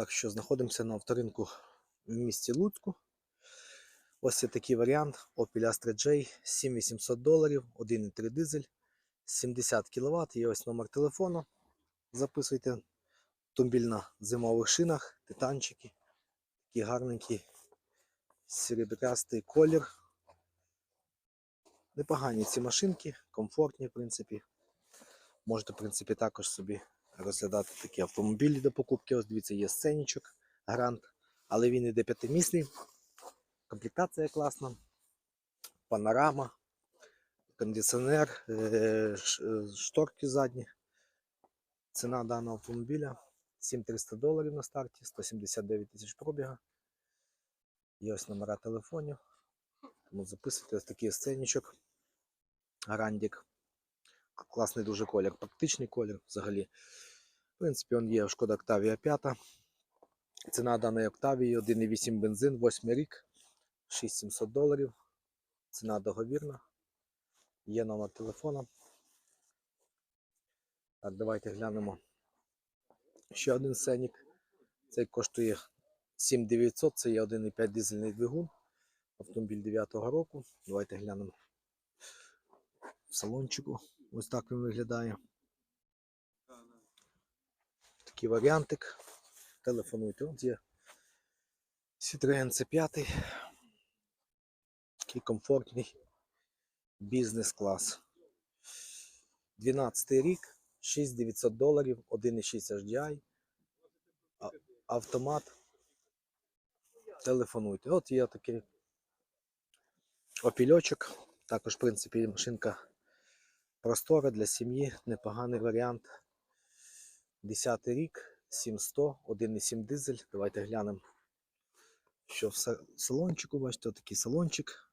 Так що знаходимося на авторинку в місті Луцьку. Ось є такий варіант Opel Astra J 7800 доларів, 1,3 дизель, 70 кВт. Є ось номер телефону. Записуйте. Автомобіль на зимових шинах, титанчики. Такий гарненький серебрястий колір. Непогані ці машинки, комфортні, в принципі. Можете, в принципі, також собі розглядати такі автомобілі до покупки. Ось дивіться, є сценічок, грант, але він іде п'ятимісний. Комплектація класна, панорама, кондиціонер, е, е, шторки задні. Ціна даного автомобіля 7300 доларів на старті, 179 тисяч пробіга. Є ось номера телефонів. Тому записуйте ось такий сценічок. Грандік. Класний дуже колір, практичний колір взагалі. В принципі, він є шкода Octavia 5. Ціна даної Octavia 1,8 бензин, 8 рік, 6700 доларів. Ціна договірна. Є номер телефона. Так, давайте глянемо. Ще один сценік. Цей коштує 7900, це є 1,5 дизельний двигун. Автомобіль 9-го року. Давайте глянемо в салончику. Ось так він виглядає. Такий варіантик. Телефонуйте. От є Citroen C5. Такий комфортний бізнес-клас. 12 рік, 6900 доларів, 1,6 HDI. Автомат. Телефонуйте. От є такий опільочок. Також, в принципі, машинка простора для сім'ї, непоганий варіант. 10 рік, 700, 1,7 дизель. Давайте глянемо, що в салончику. Бачите, такий салончик.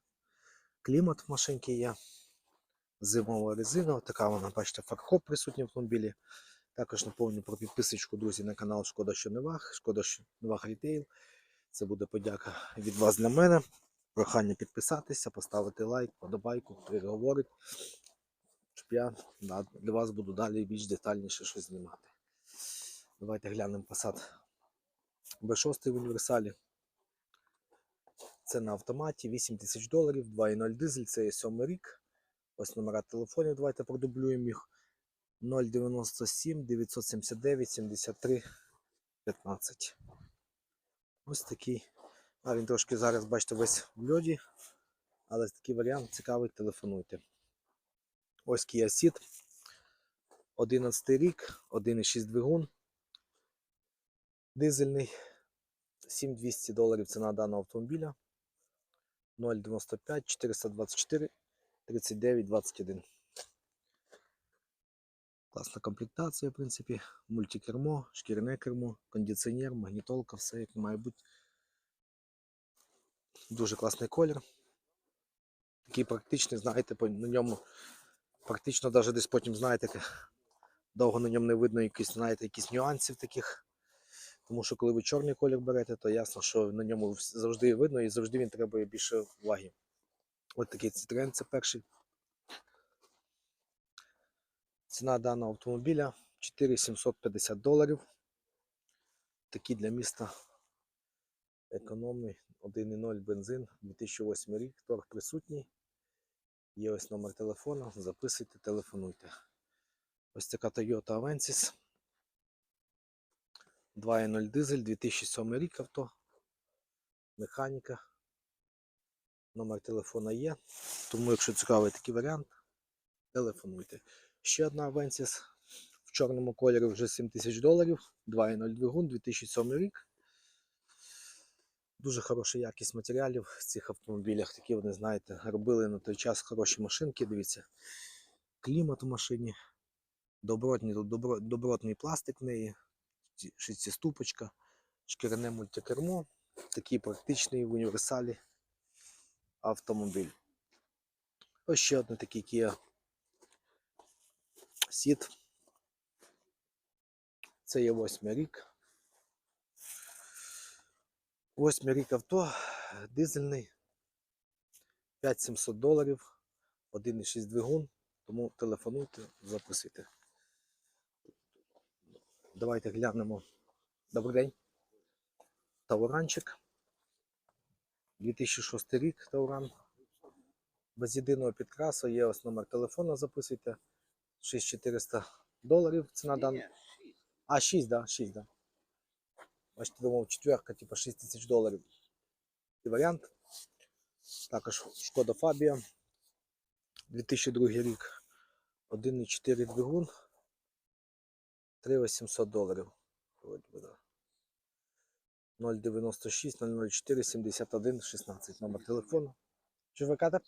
Клімат в машинці є. Зимова резина. Така вона, бачите, фаркоп присутній в автомобілі. Також напомню про підписочку, друзі, на канал Шкода, що не ваг, Шкода, що не ваг рітейл. Це буде подяка від вас для мене. Прохання підписатися, поставити лайк, подобайку, як щоб я для вас буду далі більш детальніше щось знімати. Давайте глянемо Passat B6 в універсалі. Це на автоматі 8 тисяч доларів, 2,0 дизель, це є 7 рік. Ось номера телефонів, давайте продублюємо їх. 097 979 73 15. Ось такий. А він трошки зараз, бачите, весь в льоді. Але такий варіант цікавий, телефонуйте. Ось Kia Ceed. 11 рік, 1,6 двигун. Дизельний. 7200 доларів ціна даного автомобіля. 095 424 39 21. Класна комплектація, в принципі. Мультикермо, шкіряне кермо, кондиціонер, магнітолка, все як має бути. Дуже класний колір. Такий практичний, знаєте, на ньому практично навіть десь потім, знаєте, довго на ньому не видно якісь, знаєте, якісь нюансів таких. Тому що коли ви чорний колір берете, то ясно, що на ньому завжди видно і завжди він требує більше уваги. Ось такий Citroen, це перший. Ціна даного автомобіля 4750 доларів. Такий для міста економний 1,0 бензин 2008 рік, торг присутній. Є ось номер телефону, записуйте, телефонуйте. Ось така Toyota Avensis. 2.0 дизель, 2007 рік авто. Механіка. Номер телефона є. Тому, якщо цікавий такий варіант, телефонуйте. Ще одна Avensis в чорному кольорі вже 7 тисяч доларів. 2.0 двигун, 2007 рік. Дуже хороша якість матеріалів в цих автомобілях. Такі вони, знаєте, робили на той час хороші машинки. Дивіться, клімат у машині, добротний, добро, добротний пластик в неї, шестиступочка, шкіряне мультикермо. Такий практичний в універсалі автомобіль. Ось ще один такий Kia Ceed. Це є восьмий рік. Восьмий рік авто, дизельний, 5700 доларів, 1,6 двигун, тому телефонуйте, записуйте. Давайте глянемо. Добрий день. Тауранчик. 2006 рік Тауран. Без єдиного підкрасу є ось номер телефону, записуйте. 6400 доларів ціна дан. А, 6, да, 6, да. Бачите, думав, четверка, типа 6 тисяч доларів. І варіант. Також Шкода Фабія. 2002 рік. 1,4 двигун. 3800 доларів. Вроді би, да. 096 004 71 16 номер телефону. Ви?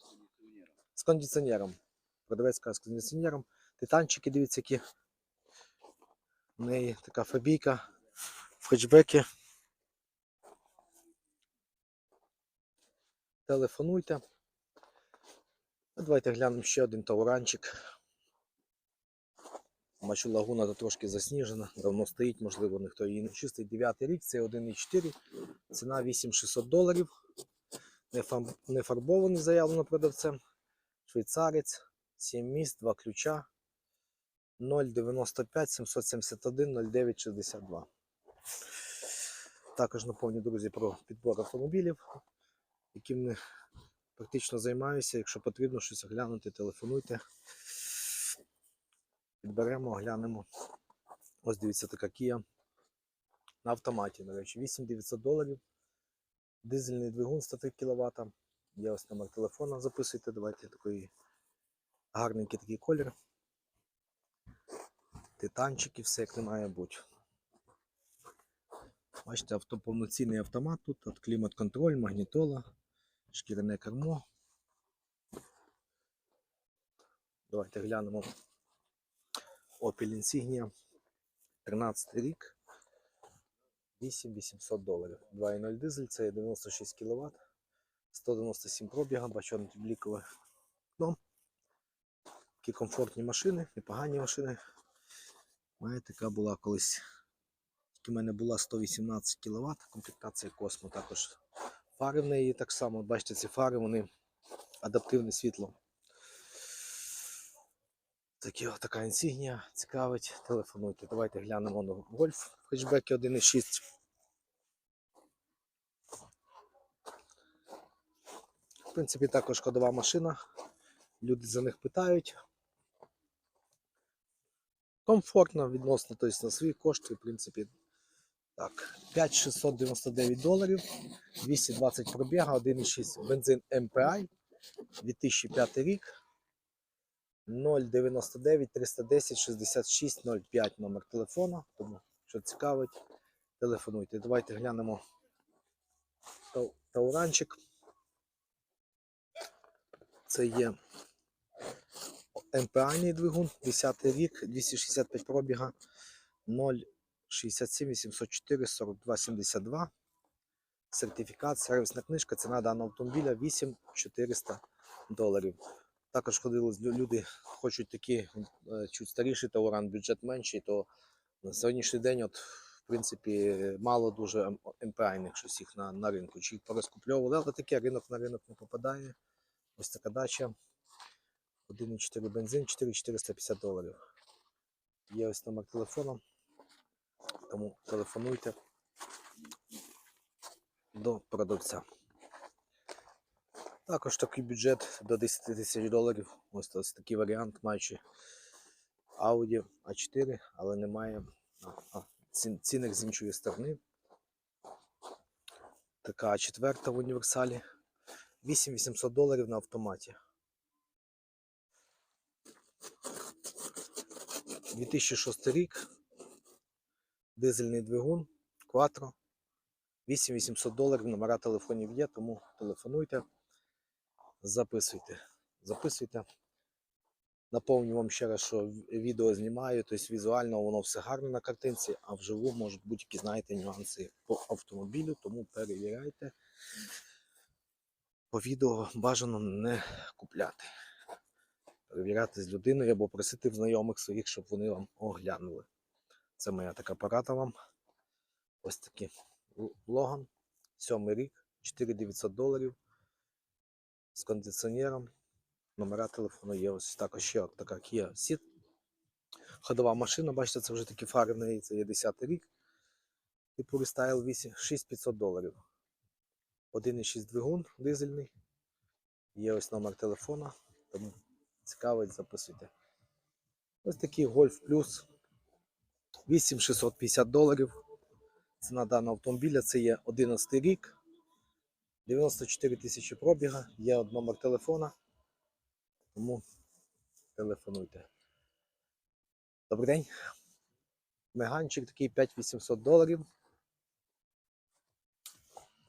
З кондиціонером. Продавець каже з кондиціонером. Титанчики, дивіться, які. У неї така фабійка в. Телефонуйте. Давайте глянемо ще один тауранчик. Бачу, лагуна тут трошки засніжена, давно стоїть, можливо, ніхто її не чистить. 9 рік, це 1,4, ціна 8600 доларів. Не фарбований, заявлено продавцем. Швейцарець, 7 місць, 2 ключа. 095 771 09 62. Також напомню, друзі, про підбор автомобілів, яким практично займаюся. Якщо потрібно щось оглянути, телефонуйте. Підберемо, оглянемо. Ось дивіться, така Kia на автоматі, до речі, 8900 доларів. Дизельний двигун 103 кВт. Є ось номер телефона, записуйте, давайте такий гарненький такий колір. Титанчики, все як не має бути. Бачите, авто, повноцінний автомат тут, от клімат-контроль, магнітола, шкіряне кермо. Давайте глянемо. Opel Insignia. 13 рік. 8800 доларів. 2.0 дизель, це 96 кВт. 197 пробіга, бачу антиблікове вікно. Такі комфортні машини, непогані машини. Має така була колись. В мене була 118 кВт, комплектація Космо також. Фари в неї так само, бачите, ці фари, вони адаптивне світло. Такі, така інсігнія цікавить. Телефонуйте. Давайте глянемо на гольф в хетчбекі 1.6. В принципі, також ходова машина. Люди за них питають. Комфортно відносно, тобто на свої кошти, в принципі. Так, 5699 доларів, 220 пробіга, 1,6 бензин MPI, 2005 рік. 099 310 66 05 номер телефона. Тому, що цікавить, телефонуйте. Давайте глянемо тауранчик. Це є МПА двигун, 10 рік, 265 пробіга, 067 804 42 72. Сертифікат, сервісна книжка, ціна даного автомобіля 8400 доларів. Також ходили люди, хочуть такі е, чуть старіший тауран, бюджет менший, то на сьогоднішній день, от, в принципі, мало дуже МПАйних щось їх на, на ринку. Чи їх порозкупльовували, але таке ринок на ринок не попадає. Ось така дача. 1,4 бензин, 4450 доларів. Є ось номер телефону. Тому телефонуйте до продавця. Також такий бюджет до 10 тисяч доларів. Ось, ось такий варіант, маючи Audi A4, але немає а, а, цін, цінник з іншої сторони. Така А4 в універсалі. 8800 доларів на автоматі. 2006 рік. Дизельний двигун, Quattro. 8800 доларів. Номера телефонів є, тому телефонуйте. Записуйте. Записуйте. Наповню вам ще раз, що відео знімаю, тобто візуально воно все гарно на картинці, а вживу можуть бути які, знаєте, нюанси по автомобілю, тому перевіряйте. По відео бажано не купляти. Перевіряти з людиною або просити в знайомих своїх, щоб вони вам оглянули. Це моя така порада вам. Ось такий Логан. Сьомий рік, 4900 доларів з кондиціонером. Номера телефону є. Ось також ще така Kia Ceed. Ходова машина, бачите, це вже такі фари в неї, це є 10 рік. Типу 8 6500 доларів. 1,6 двигун дизельний. Є ось номер телефона, тому цікавить, записуйте. Ось такий Golf Plus 8650 доларів. Ціна даного автомобіля це є 11 рік. 94 тисячі пробіга, є номер телефона. Тому телефонуйте. Добрий день. Меганчик такий 5800 доларів.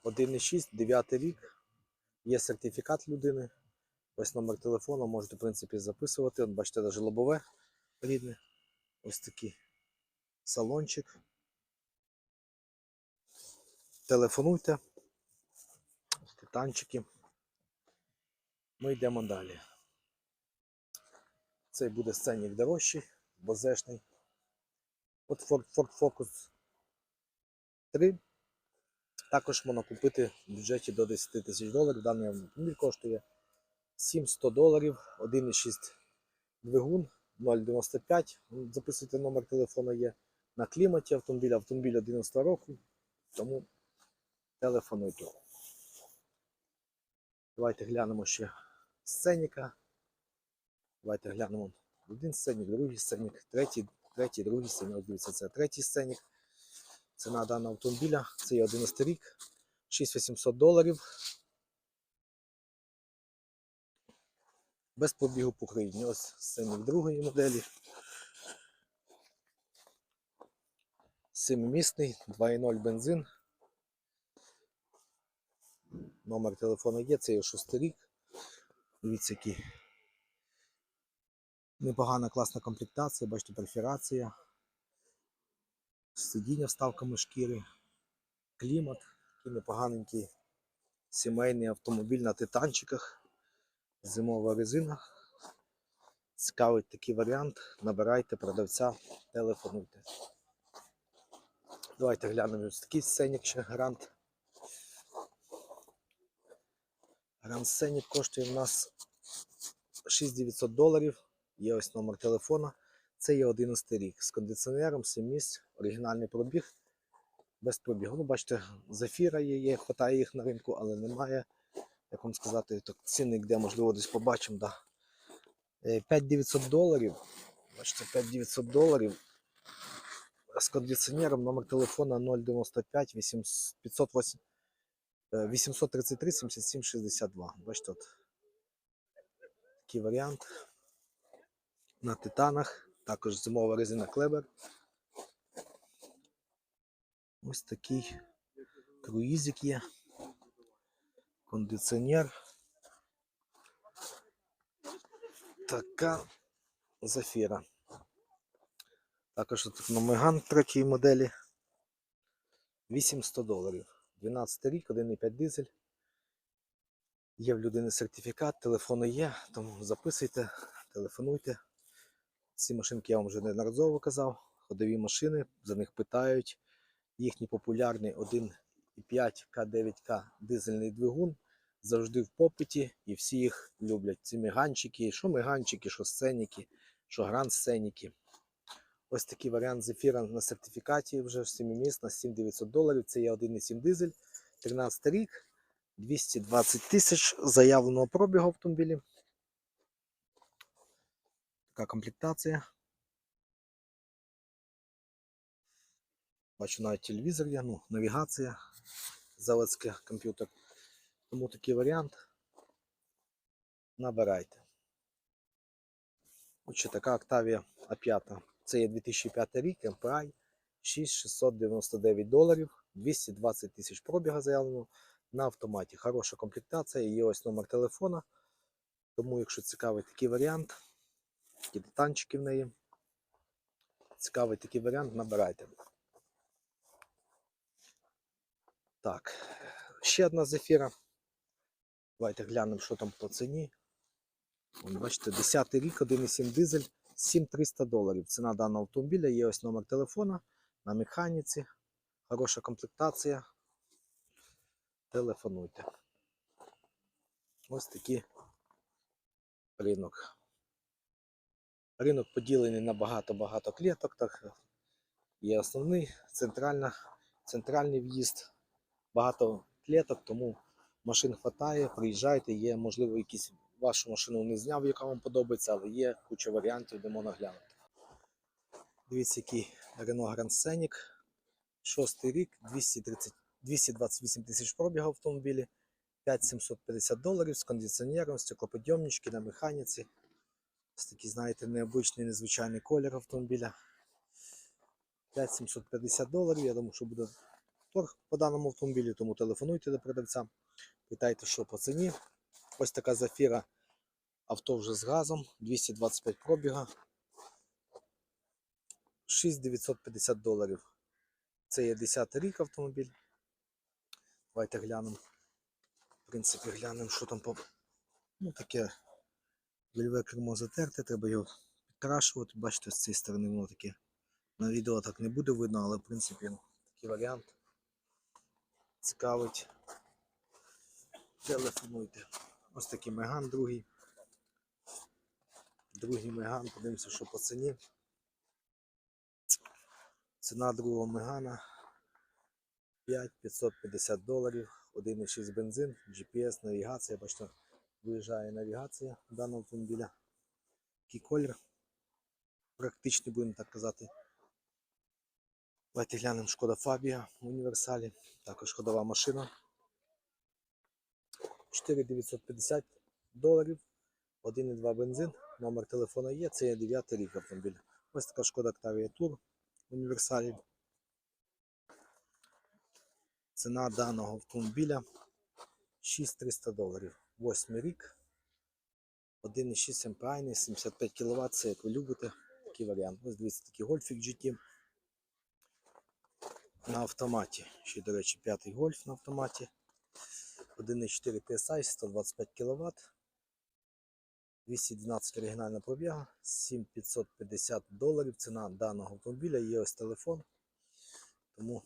1,6, 9 рік. Є сертифікат людини. Ось номер телефону, можете, в принципі, записувати. От бачите, навіть лобове рідне. Ось такий салончик. Телефонуйте. Титанчики. Ми йдемо далі. Цей буде сценік дорожчий, бозешний. От Ford, Ford Focus 3. Також можна купити в бюджеті до 10 тисяч доларів. Даний автомобіль коштує 700 доларів, 1,6 двигун 0,95. Записуйте номер телефону є на кліматі автомобіля, автомобіль 11 року. Тому телефонуйте. Давайте глянемо ще сценіка. Давайте глянемо один сценік, другий сценік, третій, третій, другий сценік. Дивіться, це третій сценік. Ціна даного автомобіля. Це є 11 рік, 6800 доларів. Без побігу по Україні. Ось сценік другої моделі. Семимісний, 2.0 бензин. Номер телефону є, це є шостий рік. Дивіться, який непогана класна комплектація, бачите, перфорація, сидіння вставками шкіри, клімат, такий непоганенький сімейний автомобіль на титанчиках, зимова резина. Цікавий такий варіант. Набирайте продавця, телефонуйте. Давайте глянемо ось такий сценік ще грант. Гранд Сценік коштує в нас 6900 доларів. Є ось номер телефона. Це є 11 рік. З кондиціонером, 7 місць, оригінальний пробіг. Без пробігу. Ну, бачите, зафіра є, є, хватає їх на ринку, але немає. Як вам сказати, так, цінник, де можливо десь побачимо. Да. Е, 5900 доларів. Бачите, 5900 доларів. З кондиціонером номер телефона 095 508 Е, 833 77 62. Бачите, от такий варіант. На титанах. Також зимова резина Клебер. Ось такий круїзик є. Кондиціонер. Така зафіра. Також тут на Меган третьої моделі. 800 доларів. 12 рік, 1,5 дизель. Є в людини сертифікат, телефони є, тому записуйте, телефонуйте. Ці машинки я вам вже неодноразово казав. Ходові машини, за них питають. Їхній популярний 1,5 К9К дизельний двигун завжди в попиті і всі їх люблять. Ці меганчики, що меганчики, що сценіки, що гранд сценіки. Ось такий варіант зефіра на сертифікаті вже 7 місць на 7900 доларів. Це є 1,7 дизель, 13 рік, 220 тисяч заявленого пробігу автомобілі. Така комплектація. Бачу навіть телевізор є, ну, навігація, заводський комп'ютер. Тому такий варіант. Набирайте. Отже, така Octavia A5. Це є 2005 рік, MPI 6699 доларів, 220 тисяч пробіга заявлено на автоматі. Хороша комплектація, є ось номер телефона. Тому, якщо цікавий такий варіант, такі титанчики в неї. Цікавий такий варіант, набирайте. Так, ще одна зефіра. Давайте глянемо, що там по ціні. Бачите, 10 рік, 1,7 дизель. 7300 доларів. Ціна даного автомобіля. Є ось номер телефона на механіці. Хороша комплектація. Телефонуйте. Ось такий ринок. Ринок поділений на багато-багато кліток. Так, є основний, центральна центральний в'їзд, багато клеток, тому машин хватає, приїжджайте, є, можливо, якісь вашу машину не зняв, яка вам подобається, але є куча варіантів, де можна глянути. Дивіться, який Renault Grand Scenic. Шостий рік, 230, 228 тисяч пробігу автомобілі, 5750 доларів з кондиціонером, стеклоподйомнички на механіці. Ось такий, знаєте, необичний, незвичайний колір автомобіля. 5750 доларів. Я думаю, що буде торг по даному автомобілю, тому телефонуйте до продавця, питайте, що по ціні. Ось така зафіра авто вже з газом, 225 пробіга. 6950 доларів. Це є 10 рік автомобіль. Давайте глянемо. В принципі, глянемо, що там по. Ну, таке вільве кермо затерте, треба його підкрашувати. Бачите, з цієї сторони воно таке. На відео так не буде видно, але в принципі такий варіант. Цікавить. Телефонуйте. Ось такий меган другий. Другий меган, подивимося, що по ціні. Ціна другого мегана 5550 доларів, 1,6 бензин, GPS, навігація. Бачите, виїжджає навігація даного автомобіля. Який колір. Практичний, будемо так казати. Давайте глянемо Шкода Фабія в універсалі. Також ходова машина. 4950 доларів. 1,2 бензин. Номер телефона є. Це є 9 рік автомобіль. Ось така шкода Octavia Tour в універсалі. Ціна даного автомобіля 6300 доларів. 8 рік. 1,6 МПА, 75 кВт, це як ви любите. Такий варіант. Ось дивіться, такий гольфік GT на автоматі. Ще, до речі, п'ятий гольф на автоматі. 1,4 TSI, 125 кВт. 212 оригінальна пробіга, 7550 доларів. Ціна даного автомобіля. Є ось телефон. Тому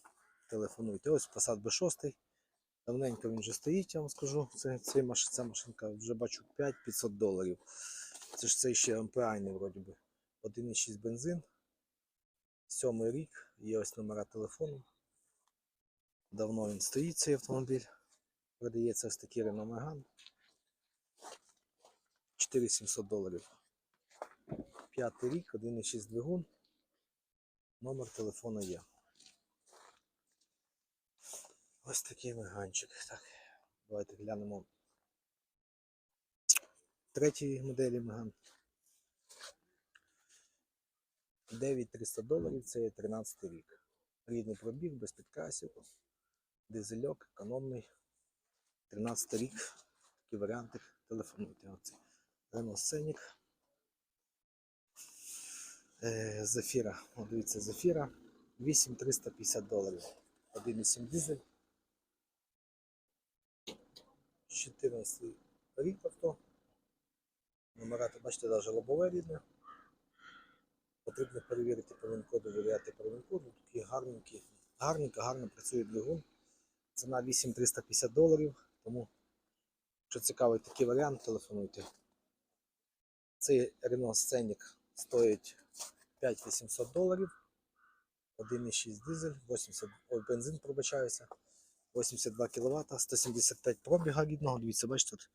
телефонуйте. Ось Passat B6. Давненько він вже стоїть, я вам скажу. Це, цей маш, ця машинка вже бачу 5500 доларів. Це ж цей ще МПАйний вроді би. 1,6 бензин. Сьомий рік. Є ось номера телефону. Давно він стоїть цей автомобіль. Продається ось такий Renault Megane. 4700 доларів. П'ятий рік, 1,6 двигун. Номер телефона є. Ось такий меганчик. Так, давайте глянемо. Третій моделі Меган. 9300 доларів, це є 13 рік. Рідний пробіг, без підкрасів. Дизельок, економний. 13 рік. Такі варіанти. Телефонуйте. Оце. Scenic. Е, Зафіра. О, дивіться, Зафіра. 8350 доларів. 1,7 дизель. 14 рік авто. Номерати, бачите, навіть лобове рідне. Потрібно перевірити по він-коду, вивіряти по він-коду. Такий гарненький, гарненько, гарно працює двигун. Ціна 8350 доларів. Тому, якщо цікавий такий варіант, телефонуйте. Цей Renault Scenic стоїть 5800 доларів. 1,6 дизель, 80, ой, бензин пробачаюся. 82 кВт, 175 пробіга рідного. Дивіться, бачите,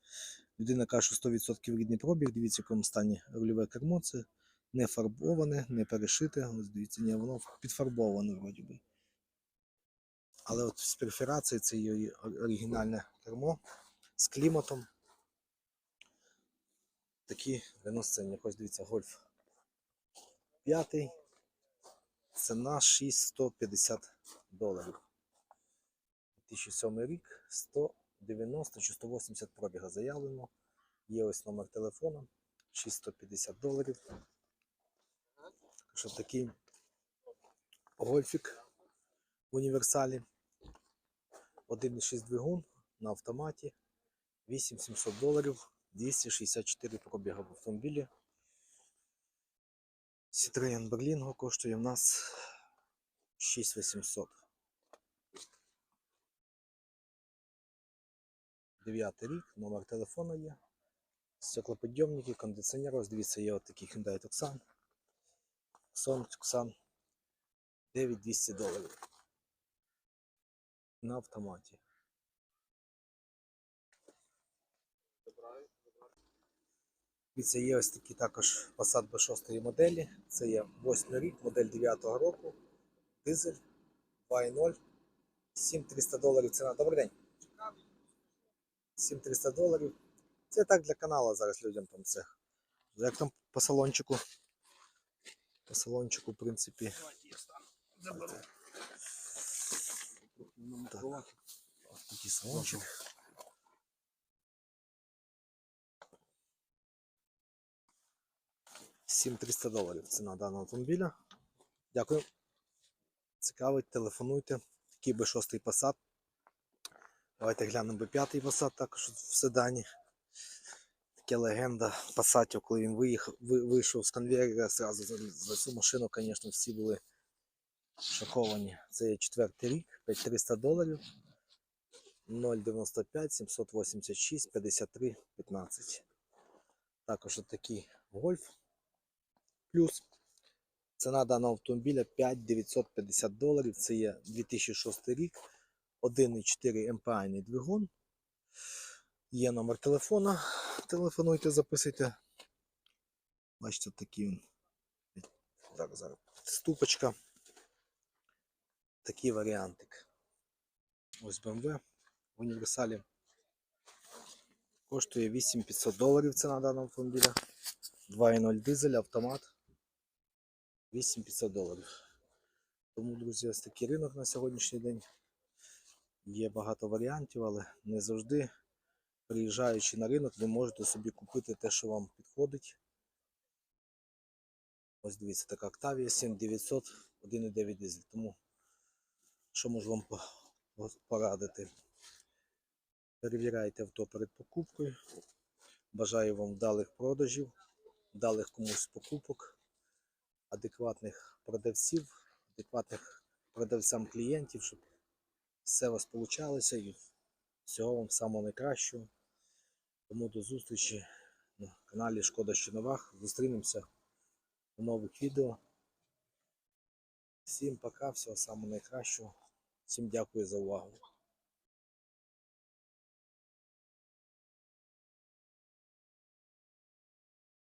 людина каже, що 100% рідний пробіг. Дивіться, в якому стані рульове кермо. Це не фарбоване, не перешите. Ось дивіться, ні, воно підфарбоване вроді би. Але от з перфорацією це її оригінальне кермо з кліматом. Такі Scenic. Ось дивіться, гольф. П'ятий. Ціна 6150 доларів. 2007 рік 190 чи 180 пробіга заявлено. Є ось номер телефону 650 доларів. Що такий гольфік в універсалі. 1,6 двигун на автоматі. 8700 доларів. 264 пробіга в автомобілі. Citroen Berlingo коштує в нас 6800. Дев'ятий рік, номер телефону є. Стеклоподйомники, кондиціонер. Ось дивіться, є от такий Hyundai Tucson. Tucson, Tucson. 9200 доларів. На автоматі. Дивіться, є ось такі також Passat B6 моделі. Це є 8 рік, модель 9 року. Дизель 2.0. 7300 доларів ціна. Добрий день. 7300 доларів. Це так для каналу зараз людям там це. Як там по салончику? По салончику, в принципі. Заберу. Так. Ось такий салончик. Сім 300 доларів ціна даного автомобіля. Дякую. Цікавить, телефонуйте. Такий би шостий Passat. Давайте глянемо би п'ятий Passat також в седані. Таке легенда Passat, коли він виїхав, вийшов з конвейера, зразу за цю машину, звісно, всі були шоковані. Це є четвертий рік, 5300 доларів. 095 786 53 15. Також отакий гольф. Плюс ціна даного автомобіля 5950 доларів. Це є 2006 рік. 1,4 МПА двигун. Є номер телефона. Телефонуйте, записуйте. Бачите, такий він. Так, зараз. Ступочка. Такий варіантик. Ось BMW в універсалі. Коштує 8500 доларів ціна даного автомобіля. 2.0 дизель, автомат. 8500 доларів. Тому, друзі, ось такий ринок на сьогоднішній день. Є багато варіантів, але не завжди, приїжджаючи на ринок, ви можете собі купити те, що вам підходить. Ось дивіться, така Octavia 7900, 1.9 дизель. Тому що можу вам по- по- порадити? Перевіряйте авто перед покупкою. Бажаю вам вдалих продажів, вдалих комусь покупок, адекватних продавців, адекватних продавцям клієнтів, щоб все у вас получалося і всього вам самого найкращого. Тому до зустрічі на каналі Шкода що новах. Зустрінемося у нових відео. Всім пока, всього самого найкращого. Всім дякую за увагу.